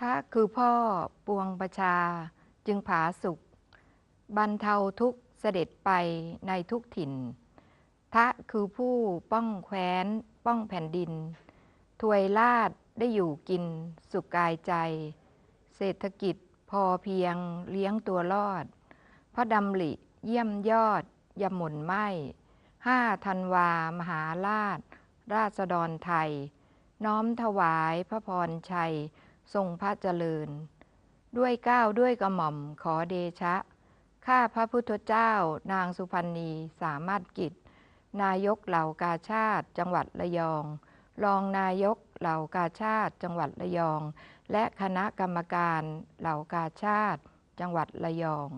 ทะคือพ่อปวงประชาจึงผาสุขบรรเทาทุกข์เสด็จไปในทุกถิ่นทะคือผู้ป้องแคว้น ป้องแผ่นดิน ถวยลาดได้อยู่กิน สุขกายใจ เศรษฐกิจพอเพียงเลี้ยงตัวรอด พระดำริเยี่ยมยอดยำหม่นไหมห้าธันวามหาราช ราษฎรไทย น้อมถวายพระพรชัย ทรงพระเจริญ ด้วยก้าวด้วยกระหม่อมขอเดชะ ข้าพระพุทธเจ้านางสุพรรณีสามารถกิจ นายกเหล่ากาชาติ จังหวัดระยอง รองนายกเหล่ากาชาติ จังหวัดระยอง และคณะกรรมการเหล่ากาชาติ จังหวัดระยอง